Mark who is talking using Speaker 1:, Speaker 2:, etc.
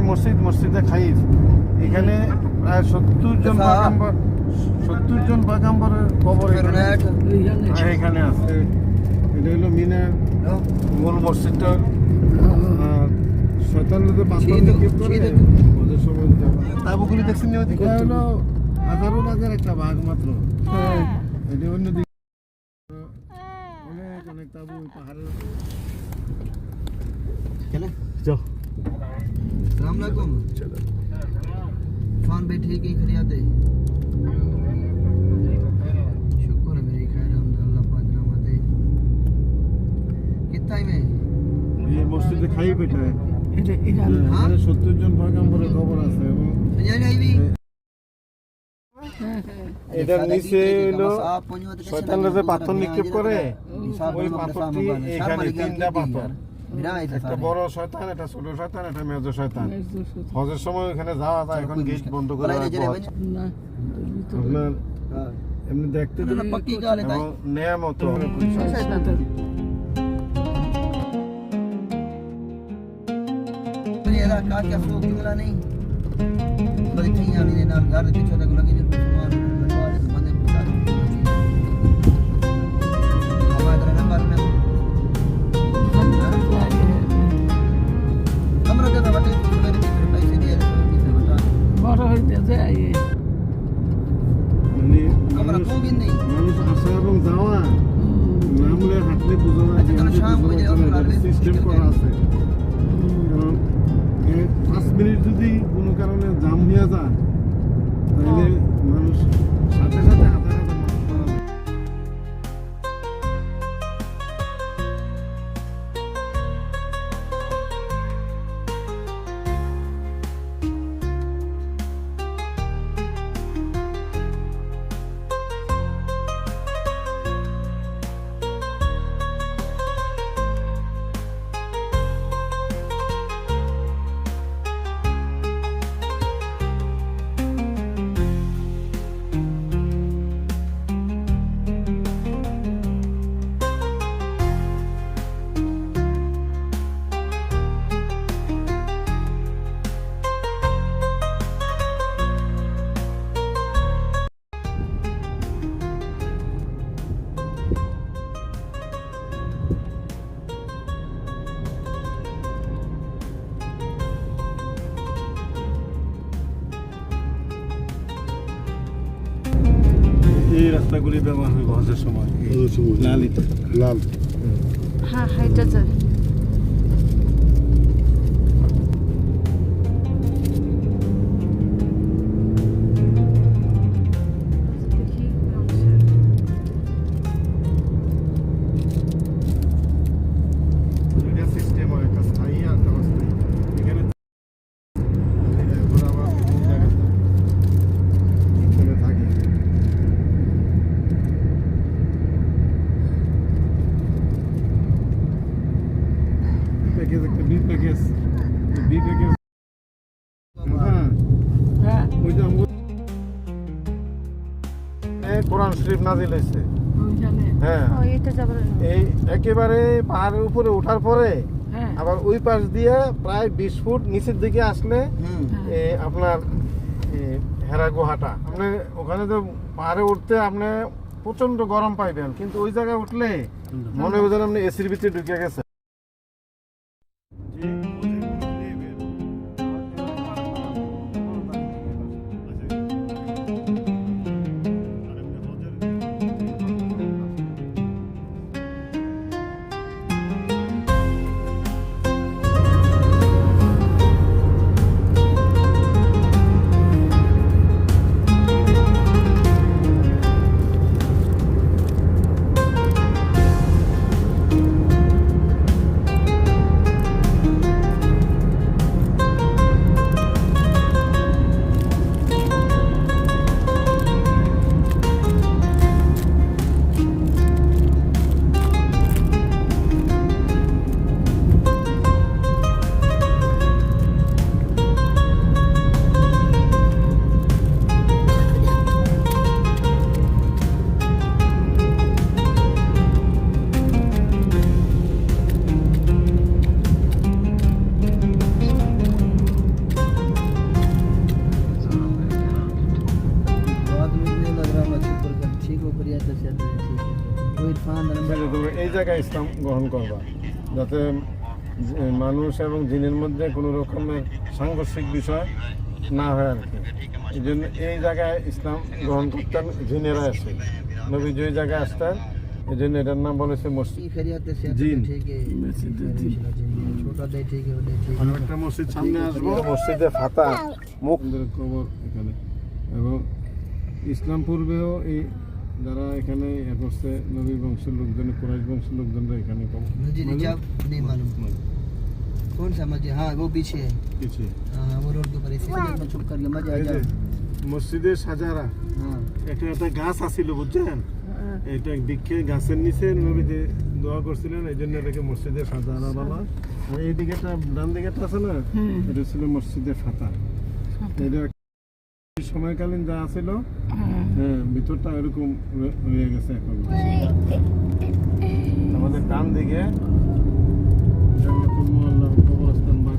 Speaker 1: মসজিদ মসজিদে খাইফ এখানে প্রায় সত্তর জন। পাগাম্বর সত্তর জন পাগাম্বরের কবর এখানে হ্যাঁ, এখানে আছে এটা হলো মিনার মূল মসজিদটা। আর শয়তানদের পাথর
Speaker 2: শীত-
Speaker 1: নিক্ষেপ করে ওদের সময়
Speaker 2: তাবুগুলি দেখছেন
Speaker 1: এটা হলো হাজারো বাজার একটা ভাগ মাত্র।
Speaker 3: হ্যাঁ।
Speaker 1: এটা অন্য অনেক অনেক তাবু পাহাড়ের
Speaker 2: चले
Speaker 1: যাও।
Speaker 2: सलाम अलैकुम फोन पे ठीक ही खरियाते शुक्र है मेरी खैर हम अल्लाह पाक रहमते कितना ही में
Speaker 1: এই মসজিদে খাই পেটে
Speaker 3: এটা এখানে
Speaker 1: এখানে সত্তর জন পয়গাম্বরের খবর আছে এবং
Speaker 2: पंजाबी आई भी
Speaker 1: এটার নিচে হলো শয়তানরা যে পাথর নিক্ষেপ করে ওই পাথরটি এখানে তিনটা পাথর একটা বড় শয়তান একটা ছোট শয়তান একটা মেজ শয়তান হজের সময় ওখানে যাওয়া যায় এখন গেট বন্ধ করে রাখবো
Speaker 3: না
Speaker 1: আপনার এমনি দেখতে তো
Speaker 2: पक्की गाल है
Speaker 1: এবং নেয়ামত
Speaker 2: ये रहा का क्या फ्लो की मिला नहीं बड़ी थी यानी ने नाम घर पीछे तक लगी जो
Speaker 3: হইতে
Speaker 1: পাঁচ মিনিট যদি কোনো কারণে জাম হয়ে যায় তাহলে মানুষ সাথে সাথে রাস্তাগুলি ব্যবহার হয় হজের সময়। লালিত। লাল।
Speaker 4: হ্যাঁ হাইটা যায়
Speaker 1: কোরআন শরীফ নাজিল হয়েছে। হ্যাঁ। এই একেবারে পাহাড়ের উপরে উঠার পরে আবার ওই পাশ দিয়ে প্রায় বিশ ফুট নিচের দিকে আসলে আপনার হেরা গুহাটা। আপনি ওখানে তো পাহাড়ে উঠতে আপনি প্রচণ্ড গরম পাইবেন কিন্তু ওই জায়গায় উঠলে মনে হয় যেন আপনি এসির ভিতরে ঢুকে গেছে এই জায়গায় ইসলাম গ্রহণ করবা যাতে মানুষ এবং জিনের মধ্যে কোনো রকমের সাংঘর্ষিক বিষয় না হয় আর কি। এই জন্য এই জায়গায় ইসলাম গ্রহণ করতেন জিনেরা আসে নবী যে জায়গায় আসতেন এই জন্য এটার নাম বলেছে মসজিদ। একটা মসজিদ সামনে আসব। মসজিদে ফাতা মুখ। কবর এখানে। এবং ইসলাম পূর্বেও এই যারা এখানে এ করছে নবী বংশের লোকজন কুরাইশ বংশের লোকজনরা এখানে কবর
Speaker 2: मस्जिद इजाब नहीं मालूम कौन सा मस्जिद हाँ वो पीछे है
Speaker 1: কিছু
Speaker 2: हाँ वो रोड के ऊपर इसी में चुप कर लिया मजा आ
Speaker 1: এই যে
Speaker 2: जाओ
Speaker 1: মসজিদের সাজারা
Speaker 2: हाँ
Speaker 1: এটা একটা গাছ আছিল বুঝছেন এটা বৃক্ষে গাছের নিচে নবীতে দোয়া করছিলেন এই জন্য এটাকে মসজিদের সাজারা বলা আর এই দিকেটা ডান দিকেটা আছে না এটা ছিল মসজিদের ফাতা এটা সময়কালীন যা ছিল হ্যাঁ ভিতরটা এরকম রয়ে- গেছে এখন। আমাদের ডান দিকে কবরস্থান বা